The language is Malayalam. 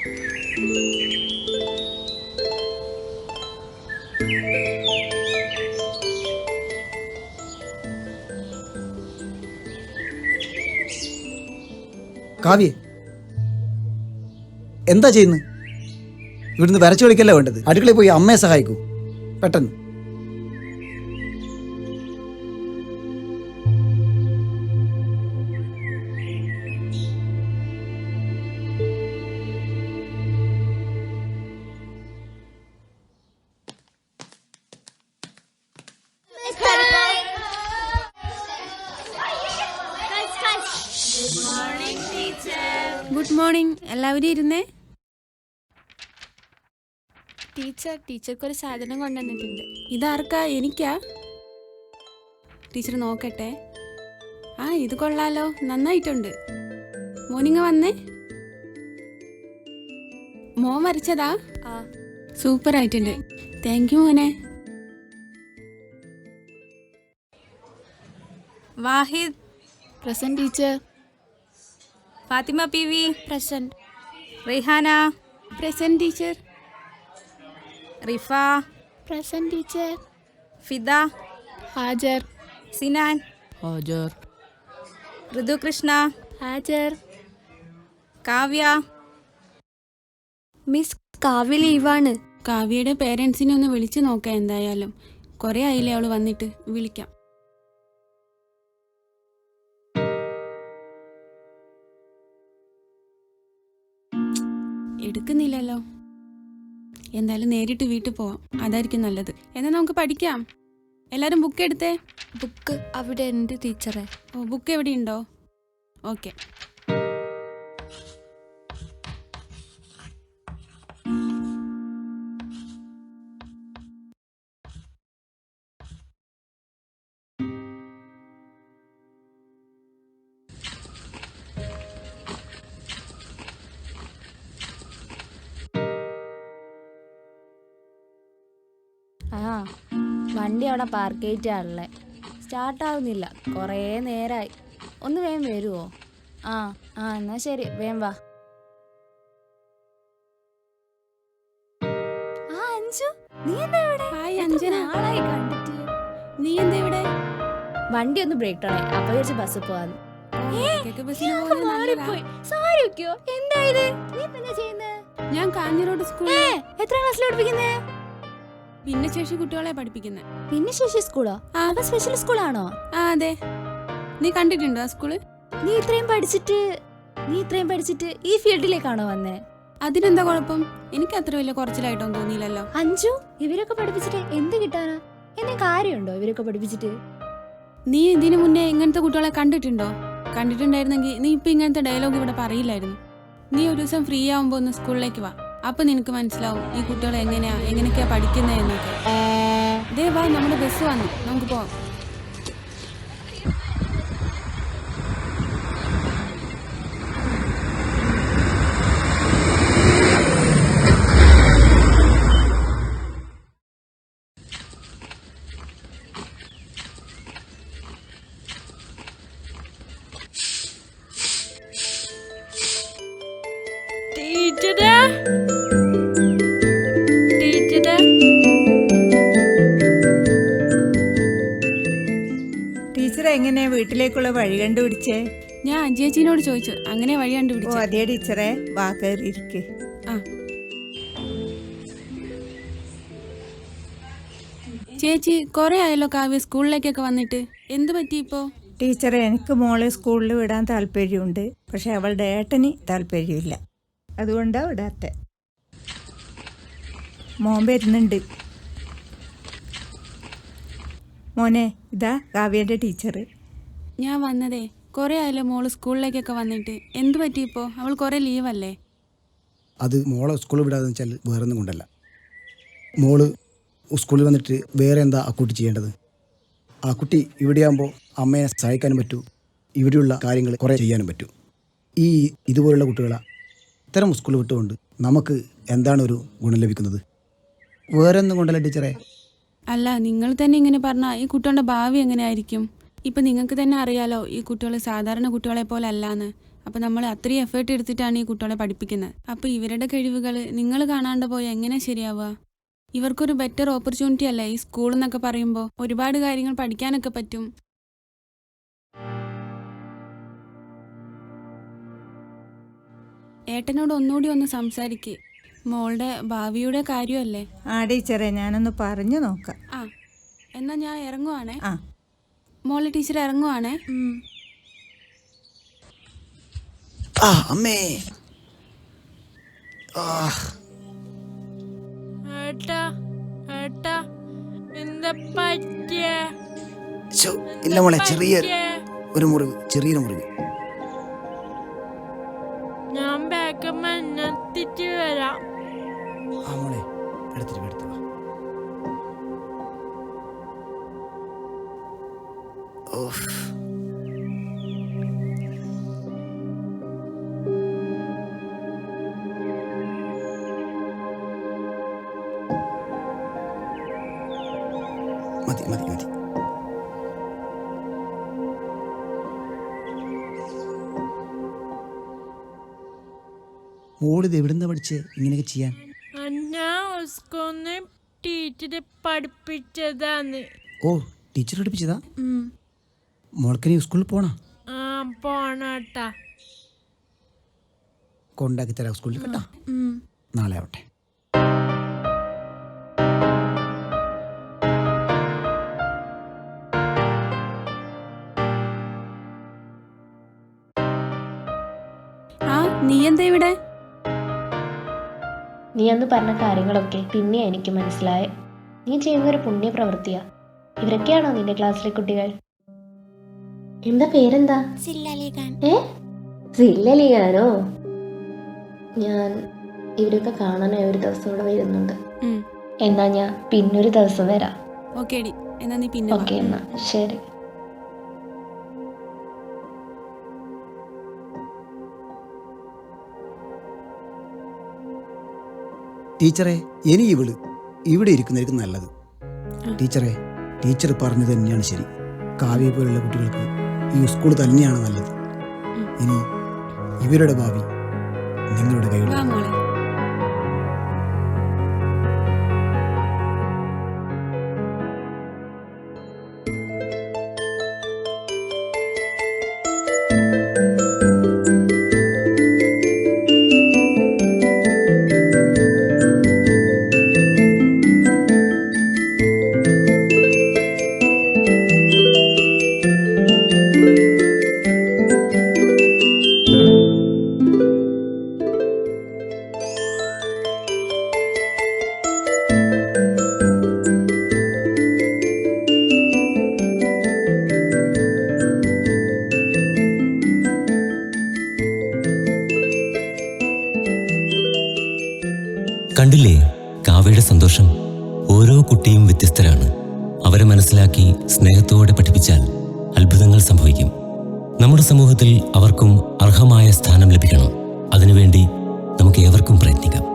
കാവ്യ എന്താ ചെയ്യുന്നത് ഇവിടുന്ന് വരച്ചു കളിക്കല്ല വേണ്ടത്? അടുക്കളയിൽ പോയി അമ്മയെ സഹായിക്കൂ. പെട്ടെന്ന്. ഗുഡ് മോർണിംഗ് എല്ലാവരും ഇരുന്നേ? ടീച്ചർ ടീച്ചർക്ക് ഒരു സാധനം കൊണ്ടുവന്നിട്ടുണ്ട്. ഇതാർക്കാ? എനിക്കാ? ടീച്ചർ നോക്കട്ടെ. ആ ഇത് കൊള്ളാലോ. നന്നായിട്ടുണ്ട്. മോർണിംഗ് വന്നേ? മോൻ വരച്ചതാ ആ. സൂപ്പർ ആയിട്ടുണ്ട് താങ്ക് യു മോനെ. Wahid. Present teacher. Fathima P V. Present. Rihana. Present teacher. Rifa. Present teacher. Fida. ഹാജർ. സിനാൻ. ഹാജർ. ഋതുകൃഷ്ണ. ഹാജർ. കാവ്യ. മിസ് കാവ്യ ലീവാണ്. കാവ്യയുടെ പേരൻസിനെ ഒന്ന് വിളിച്ചു നോക്കാം എന്തായാലും. കുറേ ആയില്ലേ അവൾ വന്നിട്ട്. വിളിക്കാം. എടുക്കുന്നില്ലല്ലോ. എന്തായാലും നേരിട്ട് വീട്ടിൽ പോവാം. അതായിരിക്കും നല്ലത്. എന്നാൽ നമുക്ക് പഠിക്കാം. എല്ലാവരും ബുക്ക് എടുത്തേ? ബുക്ക് അവിടെ ഉണ്ട് ടീച്ചറെ ഓ ബുക്ക് എവിടെയുണ്ടോ? ഓക്കെ ആ വണ്ടി അവിടെ പാർക്ക് ചെയ്തിട്ടാണല്ലേ സ്റ്റാർട്ടാവുന്നില്ല കുറേ നേരമായി ഒന്ന് വേഗം വരുമോ ആ ആ എന്നാൽ ശരി. വേഗം വാ. ആ അഞ്ചു നീ എന്താ ഇവിടെ? ഹായ് അഞ്ജന. കണ്ടിട്ട്? നീ എന്താ ഇവിടെ? വണ്ടി ഒന്ന് ബ്രേക്ക് ഡൗൺ ആയി. അപ്പൊ വിചാരിച്ച് ബസ് പോവാന്ന്. എന്താ ഇത്? നീ എന്താ ചെയ്യുന്നത് ഞാൻ കാഞ്ഞിരോട് സ്കൂളിൽ എത്ര ക്ലാസ്സിൽ പഠിപ്പിക്കുന്നേ? ഭിന്നശേഷി കുട്ടികളെ പഠിപ്പിക്കുന്നത് ഭിന്നശേഷി സ്കൂളോ? ആകെ സ്പെഷ്യൽ സ്കൂളാണോ? ആ അതെ. നീ കണ്ടിട്ടുണ്ടോ ആ സ്കൂൾ? നീ ഇത്രയും പഠിച്ചിട്ട് നീ ഇത്രയും പഠിച്ചിട്ട് ഈ ഫീൽഡിലേക്കാണോ വന്നേ? അതിനെന്താ കുഴപ്പം? എനിക്ക് അത്ര വലിയ കുറച്ചിലായിട്ടൊന്നും തോന്നിയില്ലല്ലോ. അഞ്ചു ഇവരൊക്കെ പഠിപ്പിച്ചിട്ട് എന്ത് കിട്ടാനാ? എന്നെ കാര്യമുണ്ടോ ഇവരൊക്കെ പഠിപ്പിച്ചിട്ട്? നീ ഇതിനു മുന്നേ ഇങ്ങനത്തെ കുട്ടികളെ കണ്ടിട്ടുണ്ടോ? കണ്ടിട്ടുണ്ടായിരുന്നെങ്കിൽ നീ ഇപ്പൊ ഇങ്ങനത്തെ ഡയലോഗ് ഇവിടെ പറയില്ലായിരുന്നു. നീ ഒരു ദിവസം ഫ്രീ ആവുമ്പോ ഒന്ന് സ്കൂളിലേക്ക് വാ. അപ്പൊ നിനക്ക് മനസ്സിലാവും ഈ കുട്ടികൾ എങ്ങനെയാ എങ്ങനെയൊക്കെയാ പഠിക്കുന്നത് എന്നൊക്കെ ദേ വാ നമ്മുടെ ബസ് വന്നു. നമുക്ക് പോവാം. വീട്ടിലേക്കുള്ള വഴി കണ്ടുപിടിച്ചേ? ഞാൻ അഞ്ചേച്ചിനോട് ചോദിച്ചു. അങ്ങനെ വഴി ഓ കണ്ടുപിടിച്ചു അതേ ടീച്ചറെ. വാ കയറിയിരിക്കെ ആ. ചേച്ചി കുറെ ആയല്ലോ കാവ്യ സ്കൂളിലേക്കൊക്കെ വന്നിട്ട്. എന്ത് പറ്റി ഇപ്പോ? ടീച്ചറെ എനിക്ക് മോളെ സ്കൂളിൽ വിടാൻ താല്പര്യമുണ്ട്. പക്ഷെ അവളുടെ ഏട്ടന് താല്പര്യമില്ല. അതുകൊണ്ടാ വിടാത്തെ. മോൻ വരുന്നുണ്ട്. മോനെ ഇതാ കാവ്യന്റെ ടീച്ചർ ഞാൻ വന്നതേ കുറെ ആയല്ലോ മോൾ സ്കൂളിലേക്കൊക്കെ വന്നിട്ട്. എന്ത് പറ്റി ഇപ്പോ? അവൾ കുറെ ലീവല്ലേ? അത് മോളെ സ്കൂളിൽ വിടാതെ വെച്ചാൽ വേറെ ഒന്നും കൊണ്ടല്ല. മോൾ സ്കൂളിൽ വന്നിട്ട് വേറെ എന്താ ആ കുട്ടി ചെയ്യേണ്ടത്? ആ കുട്ടി ഇവിടെയാകുമ്പോൾ അമ്മയെ സഹായിക്കാനും പറ്റൂ. ഇവിടെയുള്ള കാര്യങ്ങൾ കുറേ ചെയ്യാനും പറ്റൂ. ഈ ഇതുപോലുള്ള കുട്ടികളെ ഇത്തരം സ്കൂൾ വിട്ടുകൊണ്ട് നമുക്ക് എന്താണ് ഒരു ഗുണം ലഭിക്കുന്നത്? വേറെ ഒന്നും കൊണ്ടല്ല ടീച്ചറെ. അല്ല നിങ്ങൾ തന്നെ ഇങ്ങനെ പറഞ്ഞാൽ ഈ കുട്ടികളുടെ ഭാവി എങ്ങനെയായിരിക്കും? ഇപ്പൊ നിങ്ങൾക്ക് തന്നെ അറിയാലോ ഈ കുട്ടികൾ സാധാരണ കുട്ടികളെ പോലെ അല്ലാന്ന് അപ്പോൾ നമ്മൾ അത്രയും എഫേർട്ട് എടുത്തിട്ടാണ് ഈ കുട്ടികളെ പഠിപ്പിക്കുന്നത്. അപ്പോൾ ഇവരുടെ കഴിവുകൾ നിങ്ങൾ കാണാണ്ട് പോയി എങ്ങനെ ശരിയാവുക? ഇവർക്കൊരു ബെറ്റർ ഓപ്പർച്യൂണിറ്റി അല്ലേ ഈ സ്കൂൾ എന്നൊക്കെ പറയുമ്പോൾ ഒരുപാട് കാര്യങ്ങൾ പഠിക്കാനൊക്കെ പറ്റും. ഏട്ടനോട് ഒന്നുകൂടി ഒന്ന് സംസാരിക്ക്. മോളുടെ ഭാവിയുടെ കാര്യമല്ലേ? ആ ടീച്ചറെ ഞാനൊന്ന് പറഞ്ഞു നോക്കാം. ആ എന്നാ ഞാൻ ഇറങ്ങുവാണേ. ആ. മോളെ ടീച്ചർ ഇറങ്ങുവാണേ. ആ അമ്മേ. ആ. ഏട്ടാ ഏട്ടാ എന്താ പറ്റിയേ? ഇല്ല മോളെ ചെറിയ ഒരു മുറിവ് ചെറിയൊരു മുറിവ്. ഞാൻ വരാം. ആ മോളെ എടുത്തിട്ട് മതി മതി മതി. മോളിത് എവിടുന്ന പഠിച്ച് ഇങ്ങനെയൊക്കെ ചെയ്യാൻ? ടീച്ചറെ പഠിപ്പിച്ചതാണ് ഓ ടീച്ചർ പഠിപ്പിച്ചതാ? മോൾക്ക് നീ സ്കൂളിൽ പോണോ? പോണേട്ടാ. കൊണ്ടാക്കി തരാം സ്കൂളിൽ കേട്ടോ. നാളെ ആവട്ടെ. നീ എന്താ ഇവിടെ? നീ അന്ന് പറഞ്ഞ കാര്യങ്ങളൊക്കെ പിന്നെ എനിക്ക് മനസ്സിലായ. നീ ചെയ്യുന്നൊരു പുണ്യപ്രവൃത്തിയാ. ഇവരൊക്കെയാണോ നിന്റെ ക്ലാസ്സിലെ കുട്ടികൾ? എന്താ പേരെന്താ? ഏ? സില്ലലിയാനോ ഞാൻ ഇവരൊക്കെ കാണാനായി ഒരു ദിവസം ഇവിടെ വരുന്നുണ്ട്. എന്നാ ഞാൻ പിന്നൊരു ദിവസം വരാം. ഓക്കെ ഡി എന്നാ നീ പിന്നെ വാ. ഓക്കെ എന്നാ. ശരി. ടീച്ചറെ ഇനി ഇവൾ ഇവിടെ ഇരിക്കുന്നതായിരിക്കും നല്ലത്. ടീച്ചറെ ടീച്ചർ പറഞ്ഞത് തന്നെയാണ് ശരി. കാവ്യ പോലുള്ള കുട്ടികൾക്ക് ഈ സ്കൂൾ തന്നെയാണ് നല്ലത്. ഇനി ഇവരുടെ ഭാവി നിങ്ങളുടെ വാ കണ്ടില്ലേ? കാവ്യയുടെ സന്തോഷം ഓരോ കുട്ടിയും വ്യത്യസ്തരാണ്. അവരെ മനസ്സിലാക്കി സ്നേഹത്തോടെ പഠിപ്പിച്ചാൽ അത്ഭുതങ്ങൾ സംഭവിക്കും. നമ്മുടെ സമൂഹത്തിൽ അവർക്കും അർഹമായ സ്ഥാനം ലഭിക്കണം. അതിനുവേണ്ടി നമുക്ക് ഏവർക്കും പ്രയത്നിക്കാം.